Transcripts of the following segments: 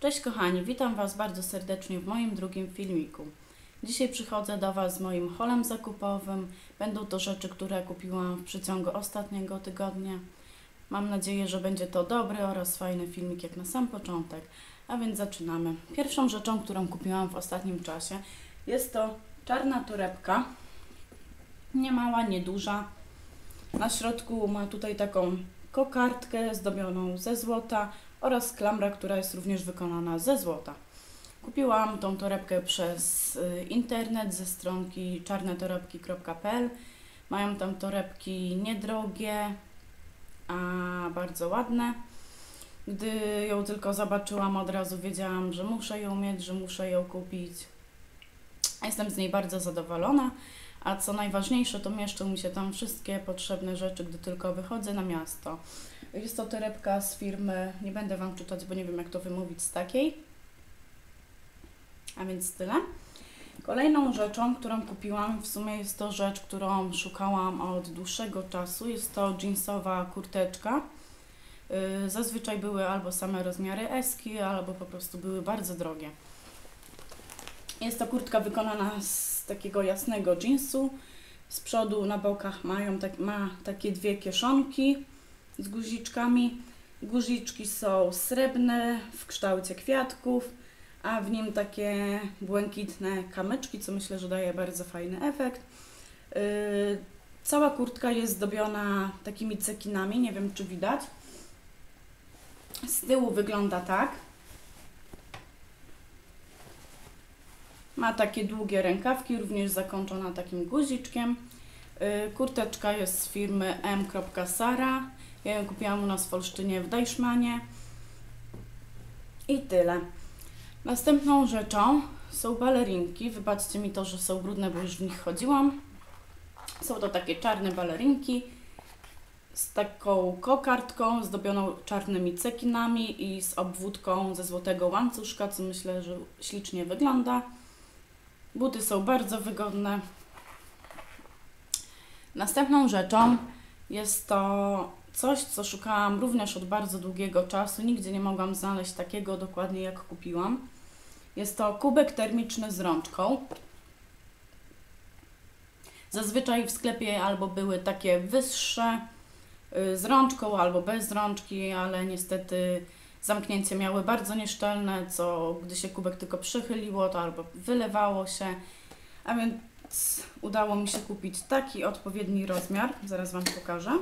Cześć kochani, witam Was bardzo serdecznie w moim drugim filmiku. Dzisiaj przychodzę do Was z moim holem zakupowym. Będą to rzeczy, które kupiłam w przeciągu ostatniego tygodnia. Mam nadzieję, że będzie to dobry oraz fajny filmik jak na sam początek. A więc zaczynamy. Pierwszą rzeczą, którą kupiłam w ostatnim czasie jest to czarna torebka. Nie mała, nie duża. Na środku ma tutaj taką kokardkę zdobioną ze złota oraz klamra, która jest również wykonana ze złota. Kupiłam tą torebkę przez y, internet ze stronki czarnetorebki.pl. Mają tam torebki niedrogie, a bardzo ładne. Gdy ją tylko zobaczyłam, od razu wiedziałam, że muszę ją mieć, że muszę ją kupić. Jestem z niej bardzo zadowolona, a co najważniejsze, to mieszczą mi się tam wszystkie potrzebne rzeczy, gdy tylko wychodzę na miasto. Jest to torebka z firmy, nie będę Wam czytać, bo nie wiem jak to wymówić, z takiej. A więc tyle. Kolejną rzeczą, którą kupiłam, w sumie jest to rzecz, którą szukałam od dłuższego czasu. Jest to jeansowa kurteczka. Yy, Zazwyczaj były albo same rozmiary eski, albo po prostu były bardzo drogie. Jest to kurtka wykonana z takiego jasnego jeansu. Z przodu na bokach mają tak, ma takie dwie kieszonki z guziczkami. Guziczki są srebrne w kształcie kwiatków, a w nim takie błękitne kamyczki, co myślę, że daje bardzo fajny efekt. Yy, cała kurtka jest zdobiona takimi cekinami, nie wiem czy widać. Z tyłu wygląda tak. Ma takie długie rękawki, również zakończona takim guziczkiem. Yy, kurteczka jest z firmy m.sara. Ja ją kupiłam u nas w Olsztynie w Deichmanie. I tyle. Następną rzeczą są balerinki. Wybaczcie mi to, że są brudne, bo już w nich chodziłam. Są to takie czarne balerinki z taką kokardką zdobioną czarnymi cekinami i z obwódką ze złotego łańcuszka, co myślę, że ślicznie wygląda. Buty są bardzo wygodne. Następną rzeczą jest to coś, co szukałam również od bardzo długiego czasu. Nigdzie nie mogłam znaleźć takiego dokładnie jak kupiłam. Jest to kubek termiczny z rączką. Zazwyczaj w sklepie albo były takie wyższe y, z rączką, albo bez rączki, ale niestety zamknięcie miały bardzo nieszczelne, co gdy się kubek tylko przychyliło, to albo wylewało się. A więc udało mi się kupić taki odpowiedni rozmiar. Zaraz Wam pokażę.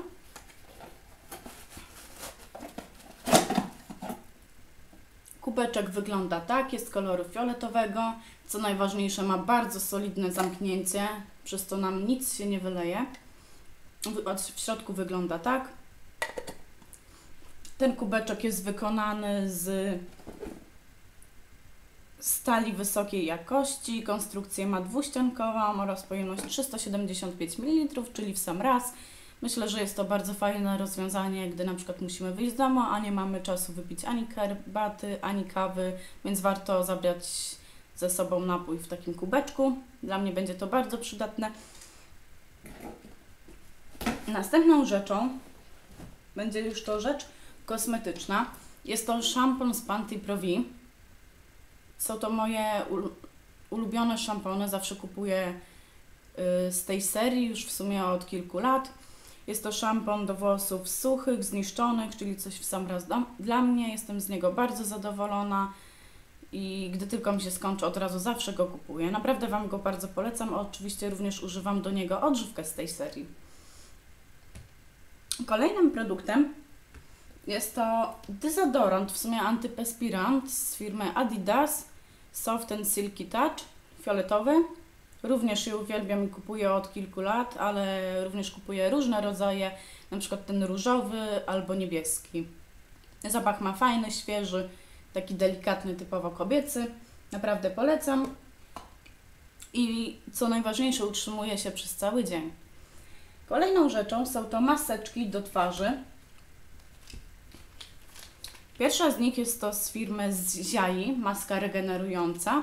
Kubeczek wygląda tak, jest koloru fioletowego. Co najważniejsze, ma bardzo solidne zamknięcie, przez to nam nic się nie wyleje. W środku wygląda tak. Ten kubeczek jest wykonany z stali wysokiej jakości. Konstrukcję ma dwuściankową oraz pojemność 375 ml, czyli w sam raz. Myślę, że jest to bardzo fajne rozwiązanie, gdy na przykład musimy wyjść z domu, a nie mamy czasu wypić ani herbaty, ani kawy, więc warto zabrać ze sobą napój w takim kubeczku. Dla mnie będzie to bardzo przydatne. Następną rzeczą będzie już to rzecz kosmetyczna. Jest to szampon z Panty Pro V. Są to moje ulubione szampony, zawsze kupuję z tej serii już w sumie od kilku lat. Jest to szampon do włosów suchych, zniszczonych, czyli coś w sam raz dla mnie. Jestem z niego bardzo zadowolona i gdy tylko mi się skończy, od razu zawsze go kupuję. Naprawdę Wam go bardzo polecam. Oczywiście również używam do niego odżywkę z tej serii. Kolejnym produktem jest to dezodorant, w sumie antyperspirant z firmy Adidas Soft and Silky Touch, fioletowy. Również je uwielbiam i kupuję od kilku lat, ale również kupuję różne rodzaje, na przykład ten różowy albo niebieski. Zapach ma fajny, świeży, taki delikatny, typowo kobiecy. Naprawdę polecam. I co najważniejsze, utrzymuje się przez cały dzień. Kolejną rzeczą są to maseczki do twarzy. Pierwsza z nich jest to z firmy Ziai, maska regenerująca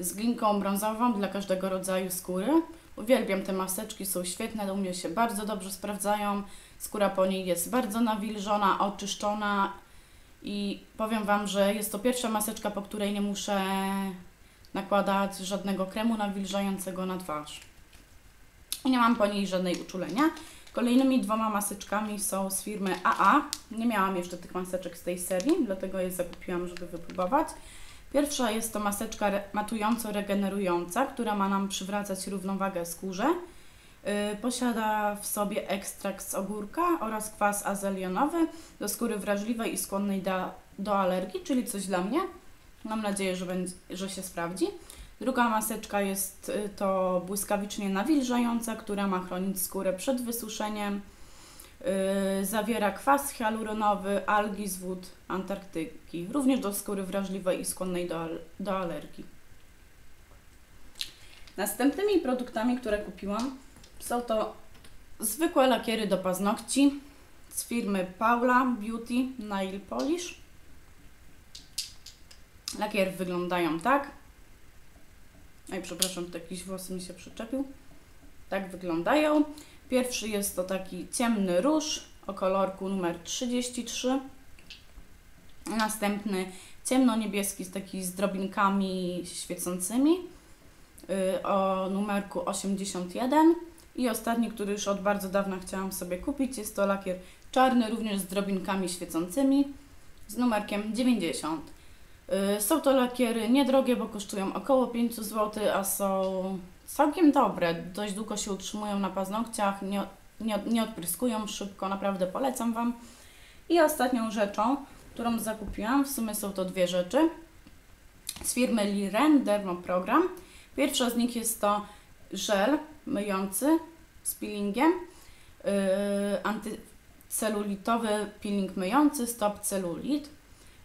z glinką brązową dla każdego rodzaju skóry. Uwielbiam te maseczki, są świetne, u mnie się bardzo dobrze sprawdzają. Skóra po niej jest bardzo nawilżona, oczyszczona I powiem Wam, że jest to pierwsza maseczka, po której nie muszę nakładać żadnego kremu nawilżającego na twarz. Nie mam po niej żadnej uczulenia. Kolejnymi dwoma maseczkami są z firmy AA. Nie miałam jeszcze tych maseczek z tej serii, dlatego je zakupiłam, żeby wypróbować. Pierwsza jest to maseczka re- matująco-regenerująca, która ma nam przywracać równowagę skórze. Yy, posiada w sobie ekstrakt z ogórka oraz kwas azelionowy do skóry wrażliwej i skłonnej do, do alergii, czyli coś dla mnie. Mam nadzieję, że, będzie, że się sprawdzi. Druga maseczka jest y, to błyskawicznie nawilżająca, która ma chronić skórę przed wysuszeniem. Yy, zawiera kwas hialuronowy, algi z wód Antarktyki, również do skóry wrażliwej i skłonnej do, do alergii. Następnymi produktami, które kupiłam, są to zwykłe lakiery do paznokci z firmy Paula Beauty Nail Polish. Lakier wyglądają tak. Ej, przepraszam, tu jakiś włos mi się przyczepił. Tak wyglądają. Pierwszy jest to taki ciemny róż o kolorku numer 33. Następny ciemno-niebieski z taki z drobinkami świecącymi yy, o numerku 81. I ostatni, który już od bardzo dawna chciałam sobie kupić, jest to lakier czarny, również z drobinkami świecącymi z numerkiem 90. Y, Są to lakiery niedrogie, bo kosztują około 5 zł, a są całkiem dobre. Dość długo się utrzymują na paznokciach, nie, nie, nie odpryskują szybko, naprawdę polecam Wam. I ostatnią rzeczą, którą zakupiłam, w sumie są to dwie rzeczy, z firmy Liren Dermoprogram. Pierwsza z nich jest to żel myjący z peelingiem, yy, antycelulitowy peeling myjący Stop Celulit.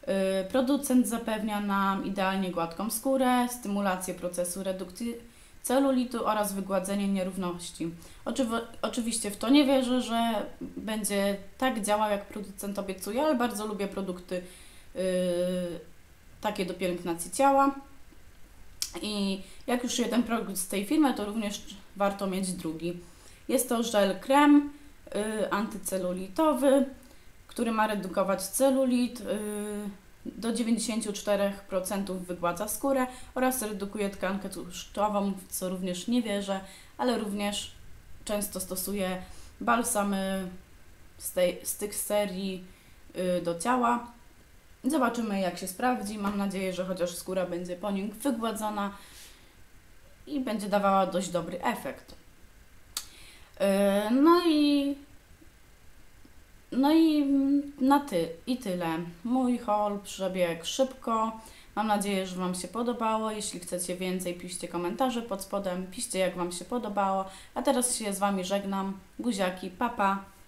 Yy, Producent zapewnia nam idealnie gładką skórę, stymulację procesu redukcji celulitu oraz wygładzenie nierówności. Oczywi- oczywiście w to nie wierzę, że będzie tak działał, jak producent obiecuje, ale bardzo lubię produkty yy, takie do pielęgnacji ciała. I jak już jeden produkt z tej firmy, to również warto mieć drugi. Jest to żel krem yy, antycelulitowy, który ma redukować celulit, yy, do 94% wygładza skórę oraz redukuje tkankę tłuszczową, w co również nie wierzę, ale również często stosuję balsamy z, tej, z tych serii yy, do ciała. Zobaczymy jak się sprawdzi. Mam nadzieję, że chociaż skóra będzie po nim wygładzona i będzie dawała dość dobry efekt. Yy, No i no i na ty i tyle. Mój haul przebiegł szybko. Mam nadzieję, że Wam się podobało. Jeśli chcecie więcej, piszcie komentarze pod spodem. Piszcie, jak Wam się podobało. A teraz się z Wami żegnam. Buziaki, papa. Pa.